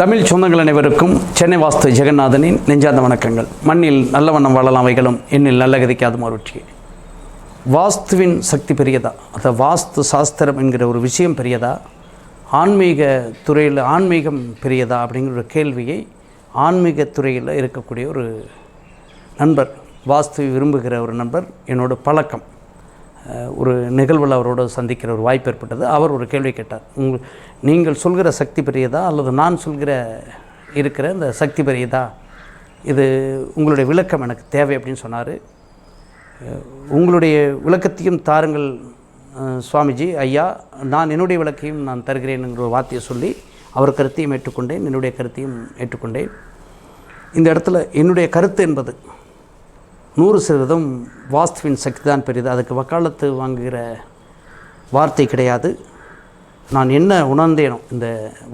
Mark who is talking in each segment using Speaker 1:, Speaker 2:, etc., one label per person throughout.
Speaker 1: தமிழ் சொந்தங்கள் அனைவருக்கும் சென்னை வாஸ்து ஜெகநாதனின் நெஞ்சார்ந்த வணக்கங்கள். மண்ணில் நல்ல வண்ணம் வாழலாம் வைகளும் எண்ணில் நல்ல கதைக்காது மாறுற்றி வாஸ்துவின் சக்தி பெரியதா? அந்த வாஸ்து சாஸ்திரம் என்கிற ஒரு விஷயம் பெரியதா? ஆன்மீக துறையில் ஆன்மீகம் பெரியதா? அப்படிங்கிற ஒரு கேள்வியை ஆன்மீக துறையில் இருக்கக்கூடிய ஒரு நண்பர் வாஸ்து விரும்புகிற ஒரு நண்பர் என்னோட பழக்கம். ஒரு நிகழ்வில் அவரோடு சந்திக்கிற ஒரு வாய்ப்பு ஏற்பட்டது. அவர் ஒரு கேள்வி கேட்டார். உங்கள் நீங்கள் சொல்கிற சக்தி பெரியதா அல்லது நான் சொல்கிற இருக்கிற இந்த சக்தி பெரியதா? இது உங்களுடைய விளக்கம் எனக்கு தேவை அப்படின்னு சொன்னார். உங்களுடைய விளக்கத்தையும் தாருங்கள் சுவாமிஜி ஐயா. நான் என்னுடைய விளக்கையும் நான் தருகிறேன்ங்கிற ஒரு வார்த்தையை சொல்லி அவர் கருத்தையும் ஏற்றுக்கொண்டேன் என்னுடைய கருத்தையும் ஏற்றுக்கொண்டேன். இந்த இடத்துல என்னுடைய கருத்து என்பது நூறு சதவீதம் வாஸ்துவின் சக்தி தான் பெரியது. அதுக்கு வக்காலத்து வாங்குகிற வார்த்தை கிடையாது. நான் என்ன உணர்ந்தேனோ இந்த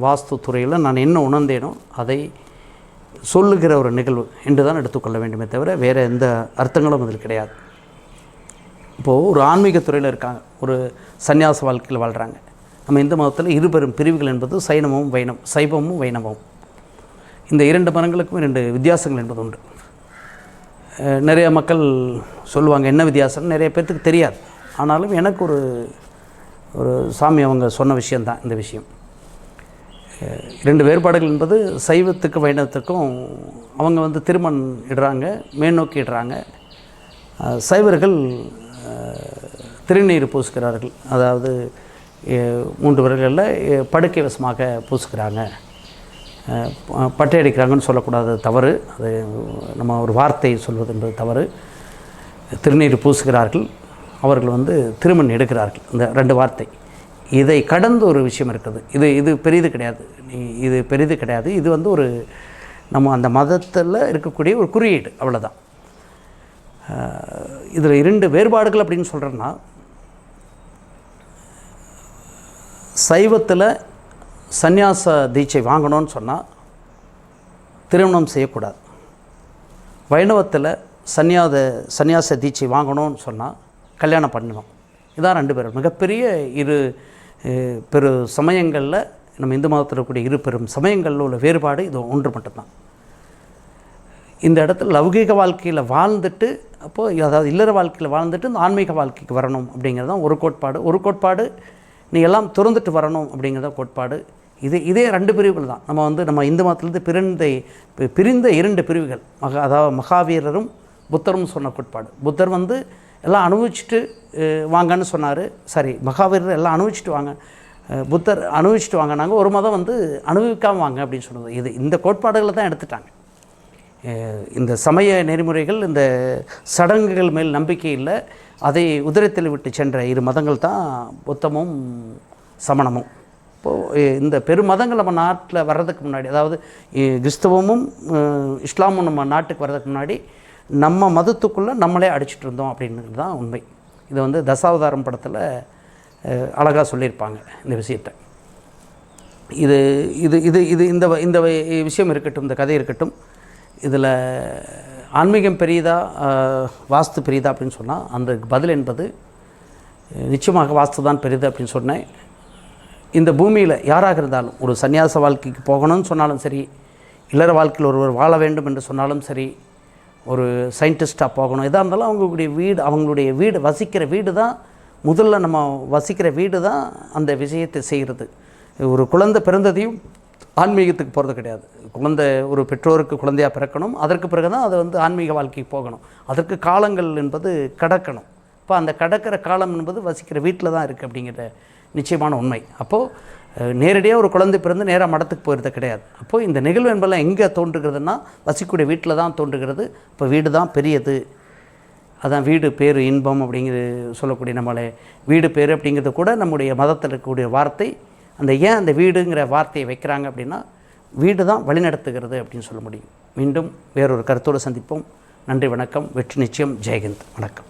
Speaker 1: வாஸ்து துறையில் நான் என்ன உணர்ந்தேனோ அதை சொல்லுகிற ஒரு நிகழ்வு என்று தான் எடுத்துக்கொள்ள வேண்டுமே தவிர வேறு எந்த அர்த்தங்களும் அதில் கிடையாது. இப்போது ஒரு ஆன்மீக துறையில் இருக்காங்க. ஒரு சந்நியாச வாழ்க்கையில் வாழ்கிறாங்க நம்ம இந்து மதத்தில் இருபெரும் பிரிவுகள் என்பது சைனமும் வைணம் சைவமும் வைணவமும் இந்த இரண்டு மதங்களுக்கும் இரண்டு வித்தியாசங்கள் என்பது உண்டு. நிறைய மக்கள் சொல்லுவாங்க என்ன வித்தியாசம்னு? நிறைய பேர்த்துக்கு தெரியாது. ஆனாலும் எனக்கு ஒரு ஒரு சாமி அவங்க சொன்ன விஷயந்தான் இந்த விஷயம். ரெண்டு வேறுபாடுகள் என்பது சைவத்துக்கும் வைணவத்துக்கும் அவங்க வந்து திருமண் இடுறாங்க மேல்நோக்கி இடுறாங்க. சைவர்கள் திருநீர் பூசுகிறார்கள். அதாவது மூன்று விரல்களில் படுக்கை வசமாக பூசுகிறாங்க. பட்டை அடிக்கிறாங்கன்னு சொல்லக்கூடாது தவறு. அது நம்ம ஒரு வார்த்தை சொல்வது என்பது தவறு. திருநீர் பூசுகிறார்கள் அவர்கள் வந்து திருமண் எடுக்கிறார்கள் இந்த ரெண்டு வார்த்தை. இதை கடந்த ஒரு விஷயம் இருக்குது. இது இது பெரிது கிடையாது. நீ- இது பெரிது கிடையாது. இது வந்து ஒரு நம்ம அந்த மதத்தில் இருக்கக்கூடிய ஒரு குறியீடு அவ்வளோதான் இதில் இரண்டு வேறுபாடுகள் அப்படின்னு சொல்கிறேன்னா சைவத்தில் சந்நியாச தீட்சை வாங்கணும்னு சொன்னால் திருமணம் செய்யக்கூடாது. வைணவத்தில் சந்நியாத சந்நியாச தீட்சை வாங்கணும்னு சொன்னால் கல்யாணம் பண்ணணும். இதான் ரெண்டு பேரும். மிகப்பெரிய இரு பெரு சமயங்களில் நம்ம இந்து மதத்தில் இருக்கக்கூடிய இரு பெரும் சமயங்களில் உள்ள வேறுபாடு இது ஒன்று மட்டும்தான். இந்த இடத்துல லௌகீக வாழ்க்கையில் வாழ்ந்துட்டு அப்போது அதாவது இல்லற வாழ்க்கையில் வாழ்ந்துட்டு இந்த ஆன்மீக வாழ்க்கைக்கு வரணும் அப்படிங்கிறது தான் ஒரு கோட்பாடு. ஒரு கோட்பாடு நீ எல்லாம் திறந்துட்டு வரணும் அப்படிங்கிறத கோட்பாடு. இது இதே ரெண்டு பிரிவுகள் தான். நம்ம வந்து நம்ம இந்து மதத்திலிருந்து பிரிந்த பிரிந்த இரண்டு பிரிவுகள். மகா அதாவது மகாவீரரும் புத்தரும் சொன்ன கோட்பாடு. புத்தர் வந்து எல்லாம் அனுபவிச்சுட்டு வாங்கன்னு சொன்னார். சரி மகாவீரர் எல்லாம் அனுபவிச்சுட்டு வாங்க. புத்தர் அனுபவிச்சுட்டு வாங்கினாங்க. ஒரு மதம் வந்து அனுபவிக்காமல் வாங்க அப்படின்னு சொன்னது. இது இந்த கோட்பாடுகளை தான் எடுத்துட்டாங்க. இந்த சமய நெறிமுறைகள் இந்த சடங்குகள் மேல் நம்பிக்கை இல்லை. அதை உதிரத்தில் விட்டு சென்ற இரு மதங்கள் தான் புத்தமும் சமணமும். இப்போது இந்த பெருமதங்கள் நம்ம நாட்டில் வர்றதுக்கு முன்னாடி அதாவது கிறிஸ்தவமும் இஸ்லாமும் நம்ம நாட்டுக்கு வர்றதுக்கு முன்னாடி நம்ம மதத்துக்குள்ளே நம்மளே அடிச்சிட்டு இருந்தோம் அப்படின்றது தான் உண்மை. இது வந்து தசாவதாரம் படத்தில் அழகாக சொல்லியிருப்பாங்க இந்த விஷயத்தை. இது இது இது இது இந்த வ- இந்த விஷயம் இருக்கட்டும் இந்த கதை இருக்கட்டும் இதில் ஆன்மீகம் பெரியதா வாஸ்து பெரியதா அப்படின்னு சொன்னால் அந்த பதில் என்பது நிச்சயமாக வாஸ்து தான் பெரியது அப்படின்னு சொன்னேன். இந்த பூமியில் யாராக இருந்தாலும் ஒரு சன்னியாச வாழ்க்கைக்கு போகணும்னு சொன்னாலும் சரி இல்லற வாழ்க்கையில் ஒருவர் வாழ வேண்டும் என்று சொன்னாலும் சரி ஒரு சயின்டிஸ்ட்டாக போகணும் எதாக இருந்தாலும் அவங்களுடைய வீடு அவங்களுடைய வீடு வசிக்கிற வீடு தான் முதல்ல நம்ம வசிக்கிற வீடு தான் அந்த விஷயத்தை செய்கிறது. ஒரு குழந்தை பிறந்ததையும் ஆன்மீகத்துக்கு போகிறது கிடையாது. குழந்தை ஒரு பெற்றோருக்கு குழந்தையாக பிறக்கணும். அதற்கு பிறகு தான் அது வந்து ஆன்மீக வாழ்க்கைக்கு போகணும். அதற்கு காலங்கள் என்பது கடக்கணும். இப்போ அந்த கடக்கிற காலம் என்பது வசிக்கிற வீட்டில் தான் இருக்குது அப்படிங்கிற நிச்சயமான உண்மை. அப்போது நேரடியாக ஒரு குழந்தை பிறந்து நேராக மடத்துக்கு போயிருது கிடையாது. அப்போது இந்த நிகழ்வு என்பதெல்லாம் எங்கே தோன்றுகிறதுனா வசிக்கக்கூடிய வீட்டில் தான் தோன்றுகிறது. இப்போ வீடு தான் பெரியது. அதான் வீடு பேர் இன்பம் அப்படிங்கிறது சொல்லக்கூடிய நம்மளை வீடு பேர் அப்படிங்கிறது கூட நம்முடைய மதத்தில் இருக்கக்கூடிய வார்த்தை அந்த ஏன் அந்த வீடுங்கிற வார்த்தையை வைக்கிறாங்க அப்படின்னா வீடு தான் வழிநடத்துகிறது அப்படின்னு சொல்ல முடியும். மீண்டும் வேறொரு கருத்தோடு சந்திப்போம். நன்றி வணக்கம். வெற்றி நிச்சயம். ஜெயஹிந்த். வணக்கம்.